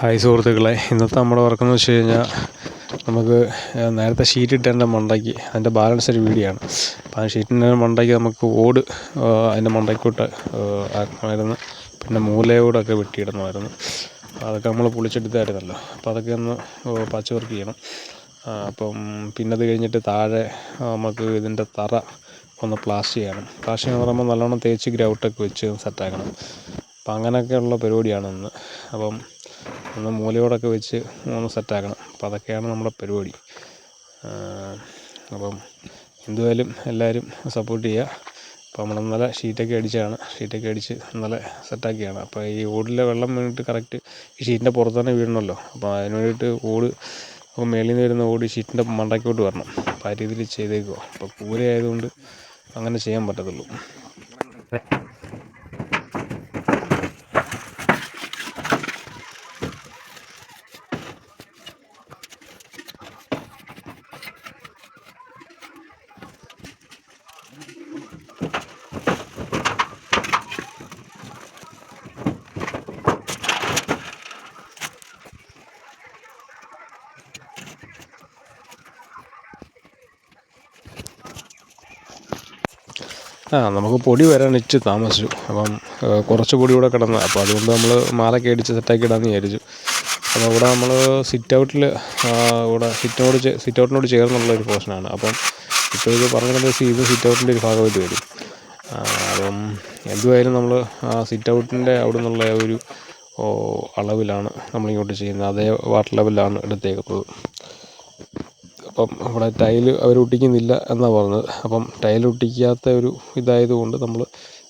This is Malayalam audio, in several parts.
ഹായ് സുഹൃത്തുക്കളെ ഇന്നത്തെ നമ്മുടെ വർക്കെന്ന് വെച്ച് കഴിഞ്ഞാൽ നമുക്ക് നേരത്തെ ഷീറ്റ് ഇട്ടതിന്റെ മണ്ടയ്ക്ക് അതിന്റെ ബാലൻസ് ഒരു വീഡിയോ ആണ്. അപ്പോൾ ആ ഷീറ്റിന്റെ മണ്ടയ്ക്ക് നമുക്ക് ഓട് അതിന്റെ മണ്ടയ്ക്കോട്ട് ആക്കണമായിരുന്നു. പിന്നെ മൂലയോടൊക്കെ വെട്ടിയിടണമായിരുന്നു അതൊക്കെ നമ്മൾ പൊളിച്ചെടുത്തായിരുന്നല്ലോ. അപ്പോൾ അതൊക്കെ ഒന്ന് പച്ച വർക്ക് ചെയ്യണം. അപ്പം പിന്നെ അത് കഴിഞ്ഞിട്ട് താഴെ നമുക്ക് ഇതിന്റെ തറ ഒന്ന് പ്ലാസ്റ്റ് ചെയ്യണം. പ്ലാസ്റ്റ് എന്ന് പറയുമ്പോൾ നല്ലോണം തേച്ച് ഗ്രൗട്ടൊക്കെ വെച്ച് സെറ്റാക്കണം അപ്പം അങ്ങനെയൊക്കെയുള്ള പരിപാടിയാണ് ഇന്ന്. അപ്പം ഒന്ന് മൂലയോടൊക്കെ വെച്ച് ഒന്ന് സെറ്റാക്കണം. അപ്പം അതൊക്കെയാണ് നമ്മുടെ പരിപാടി. അപ്പം എന്തുവായാലും എല്ലാവരും സപ്പോർട്ട് ചെയ്യുക അപ്പോൾ നമ്മൾ ഇന്നലെ ഷീറ്റൊക്കെ അടിച്ചാണ്. ഷീറ്റൊക്കെ അടിച്ച് ഇന്നലെ സെറ്റാക്കിയാണ്. അപ്പോൾ ഈ ഓടിലെ വെള്ളം വീണിട്ട് കറക്റ്റ് ഈ ഷീറ്റിന്റെ പുറത്ത് തന്നെ വീഴണമല്ലോ. അപ്പോൾ അതിന് വേണ്ടിയിട്ട് ഓട് അപ്പോൾ മേളിൽ നിന്ന് വരുന്ന ഓടി ഷീറ്റിന്റെ മണ്ടക്കോട്ട് വരണം. അപ്പോൾ ആ രീതിയിൽ ചെയ്തേക്കുക അപ്പോൾ കൂര ആയതുകൊണ്ട് അങ്ങനെ ചെയ്യാൻ പറ്റത്തുള്ളൂ. ആ നമുക്ക് പൊടി വരാൻ ഇച്ചിരി താമസിച്ചു. അപ്പം കുറച്ച് പൊടി കൂടെ കിടന്ന്. അപ്പോൾ അതുകൊണ്ട് നമ്മൾ മാലൊക്കെ അടിച്ച് സെറ്റാക്കി ഇടാമെന്ന് വിചാരിച്ചു. അപ്പോൾ ഇവിടെ നമ്മൾ സിറ്റ് ഔട്ടിൽ ഇവിടെ സിറ്റോട് സിറ്റ് ഔട്ടിനോട് ചേർന്നുള്ള ഒരു പോർഷനാണ് അപ്പം ഇപ്പോൾ ഇത് പറഞ്ഞിട്ടുണ്ടെങ്കിൽ ഇത് സിറ്റ് ഔട്ടിന്റെ ഒരു ഭാഗമായിട്ട് വരും. അപ്പം എന്തുമായാലും നമ്മൾ സിറ്റ് ഔട്ടിന്റെ അവിടെ നിന്നുള്ള ഒരു അളവിലാണ് നമ്മളിങ്ങോട്ട് ചെയ്യുന്നത്. അതേ വാട്ടർ ലെവലിലാണ് എടുത്തേക്കുന്നത്. അപ്പം അവിടെ ടൈൽ അവർ ഒട്ടിക്കുന്നില്ല എന്നാണ് പറഞ്ഞത്. അപ്പം ടൈൽ ഒട്ടിക്കാത്ത ഒരു ഇതായതുകൊണ്ട് നമ്മൾ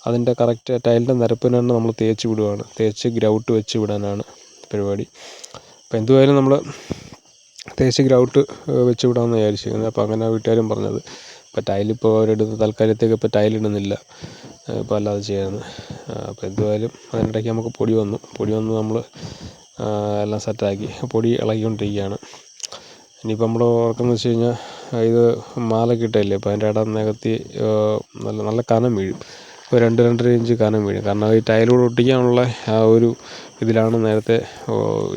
അതിന്റെ കറക്റ്റ് ടൈലിന്റെ നിരപ്പിന് തന്നെ നമ്മൾ തേച്ച് വിടുകയാണ് തേച്ച് ഗ്രൗട്ട് വെച്ച് വിടാനാണ് പരിപാടി. അപ്പം എന്തുമായാലും നമ്മൾ തേച്ച് ഗ്രൗട്ട് വെച്ച് വിടാമെന്ന് വിചാരിച്ചിരുന്നത് അപ്പോൾ അങ്ങനെ വീട്ടുകാരും പറഞ്ഞത്. ഇപ്പോൾ ടൈലിപ്പോൾ അവരെടുത്ത് തൽക്കാലത്തേക്ക് ഇപ്പോൾ ടൈലിടുന്നില്ല ഇപ്പോൾ അല്ലാതെ ചെയ്യാമെന്ന് അപ്പോൾ എന്തുമായാലും അതിനിടയ്ക്ക് നമുക്ക് പൊടി വന്നു. പൊടി വന്ന് നമ്മൾ എല്ലാം സെറ്റാക്കി പൊടി ഇളകിക്കൊണ്ടിരിക്കുകയാണ്. ഇനിയിപ്പോൾ നമ്മൾ ഓർക്കുന്നത് വെച്ച് കഴിഞ്ഞാൽ ഇത് മാലൊക്കെ ഇട്ടതല്ലേ അപ്പോൾ അതിന്റെ ഇടം നികത്തി നല്ല നല്ല കനം വീഴും. ഒരു രണ്ട് രണ്ടര ഇഞ്ച് കനം വീഴും. കാരണം ഈ ടൈലോട് ഒട്ടിക്കാനുള്ള ആ ഒരു ഇതിലാണ് നേരത്തെ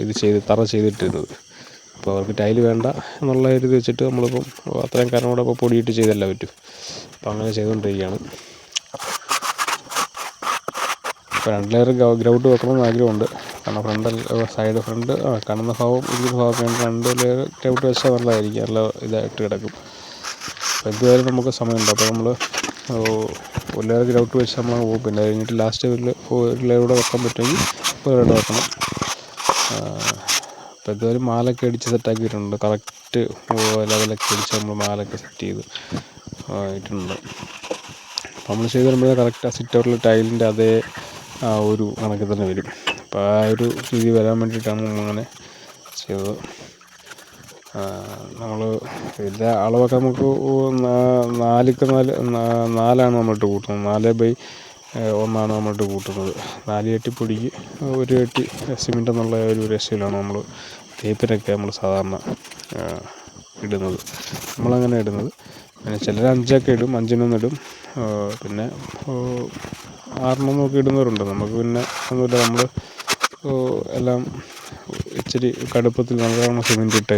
ഇത് ചെയ്ത് തറ ചെയ്തിട്ടിരുന്നത്. അപ്പോൾ അവർക്ക് ടൈൽ വേണ്ട എന്നുള്ള ഒരു ഇത് വെച്ചിട്ട് നമ്മളിപ്പം അത്രയും കനം കൂടെ ഇപ്പോൾ പൊടിയിട്ട് ചെയ്തല്ല പറ്റും. അപ്പോൾ അങ്ങനെ ചെയ്തുകൊണ്ടിരിക്കുകയാണ് ഇപ്പോൾ രണ്ട് ലെയർ ഗ്രൗണ്ട് വെക്കണമെന്ന് ആഗ്രഹമുണ്ട്. കാരണം ഫ്രണ്ട് സൈഡ് ഫ്രണ്ട് ആ കാണുന്ന ഭാഗവും ഇരിക്കുന്ന ഭാഗമൊക്കെ രണ്ട് ലെയർ ഗ്രൗണ്ട് വെച്ചാൽ നല്ലതായിരിക്കും. നല്ല ഇതായിട്ട് കിടക്കും. അപ്പോൾ നമുക്ക് സമയമുണ്ട്. അപ്പോൾ നമ്മൾ ഒരു ലെയർ ഗ്രൗണ്ട് വെച്ച് നമ്മൾ പോകും. പിന്നെ കഴിഞ്ഞിട്ട് ലാസ്റ്റ് ഒരു ഒരു ലെയർ കൂടെ വെക്കാൻ പറ്റുമെങ്കിൽ ഒരു ലെയർ വെക്കണം. അപ്പോൾ എന്തുവായാലും മാലൊക്കെ അടിച്ച് സെറ്റാക്കിയിട്ടുണ്ട് കറക്റ്റ് ലെവലൊക്കെ അടിച്ച് നമ്മൾ മാലൊക്കെ സെറ്റ് ചെയ്ത് ആയിട്ടുണ്ട് നമ്മൾ ചെയ്ത് വരുമ്പോഴേ കറക്റ്റ് ആ സിറ്റ് ഔട്ടിൽ ടൈലിന്റെ അതേ ആ ഒരു കണക്കിൽ തന്നെ വരും. അപ്പോൾ ആ ഒരു രീതി വരാൻ വേണ്ടിയിട്ടാണ് നമ്മളങ്ങനെ ചെയ്തത്. നമ്മൾ ഇതിന്റെ അളവൊക്കെ നമുക്ക് നാലിക്ക് നാല് നാലാണ് നമ്മളിട്ട് കൂട്ടുന്നത്. നാല് ബൈ ഒന്നാണ് നമ്മളിട്ട് കൂട്ടുന്നത്. നാല് കെട്ടി പൊടിക്ക് ഒരു കെട്ടി സിമെന്റ് എന്നുള്ള ഒരു രക്ഷയിലാണ് നമ്മൾ തേപ്പിനൊക്കെ നമ്മൾ സാധാരണ ഇടുന്നത്. നമ്മളങ്ങനെ ഇടുന്നത്. പിന്നെ ചിലർ അഞ്ചൊക്കെ ഇടും അഞ്ചിനൊന്നിടും. പിന്നെ ആറെണ്ണം നോക്കി ഇടുന്നവരുണ്ട് നമുക്ക് പിന്നെ ഒന്നുമില്ല. നമ്മൾ എല്ലാം ഇച്ചിരി കടുപ്പത്തിൽ നല്ലവണ്ണം സിമന്റ് ഇട്ടേ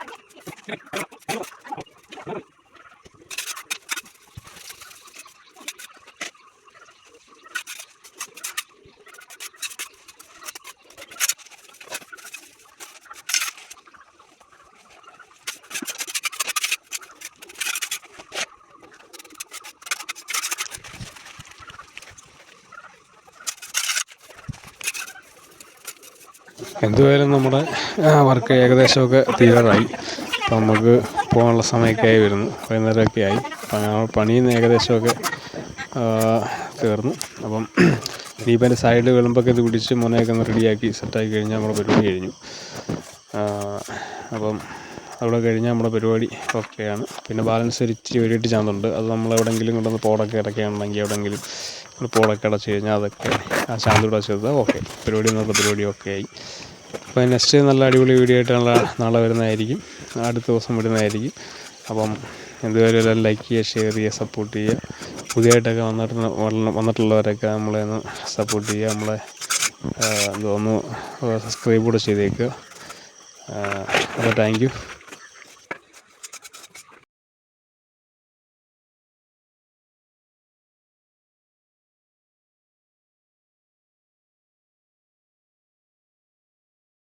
എന്തുവായാലും നമ്മുടെ വർക്ക് ഏകദേശമൊക്കെ തീരാറായി. അപ്പം നമുക്ക് പോകാനുള്ള സമയമൊക്കെ ആയി വരുന്നു. വൈകുന്നേരമൊക്കെ ആയി. പണിയിൽ നിന്ന് ഏകദേശമൊക്കെ തീർന്നു. അപ്പം ഇനിയിപ്പോൾ സൈഡിൽ വിളമ്പൊക്കെ ഇത് പിടിച്ച് മുനയൊക്കെ ഒന്ന് റെഡിയാക്കി സെറ്റാക്കി കഴിഞ്ഞാൽ നമ്മുടെ പരിപാടി കഴിഞ്ഞു. അപ്പം അവിടെ കഴിഞ്ഞാൽ നമ്മുടെ പരിപാടി ഓക്കെയാണ് പിന്നെ ബാലൻസ് ഒരു ഇച്ചിരി ചാന്തുണ്ട്. അത് നമ്മൾ എവിടെയെങ്കിലും കൊണ്ടുവന്ന് പോടൊക്കെ ഇടയ്ക്കുകയാണെങ്കിൽ എവിടെയെങ്കിലും ഒരു പോടൊക്കെ അടച്ച് കഴിഞ്ഞാൽ അതൊക്കെ ആ ചാന്തൂടെ ചെയ്താൽ ഓക്കെ പരിപാടി ഇന്നത്തെ പരിപാടി ഓക്കെ ആയി. അപ്പോൾ നെക്സ്റ്റ് നല്ല അടിപൊളി വീഡിയോ ആയിട്ടുള്ള നാളെ വരുന്നതായിരിക്കും. അടുത്ത ദിവസം വരുന്നതായിരിക്കും. അപ്പം എന്തുവരെ എല്ലാം ലൈക്ക് ചെയ്യുക ഷെയർ ചെയ്യുക സപ്പോർട്ട് ചെയ്യുക. പുതിയതായിട്ടൊക്കെ വന്നിട്ട് വന്ന- വന്നിട്ടുള്ളവരൊക്കെ നമ്മളെ ഒന്ന് സപ്പോർട്ട് ചെയ്യുക. നമ്മളെ എന്തോ ഒന്ന് സബ്സ്ക്രൈബ് കൂടെ ചെയ്തേക്കുക. അപ്പോൾ താങ്ക് യു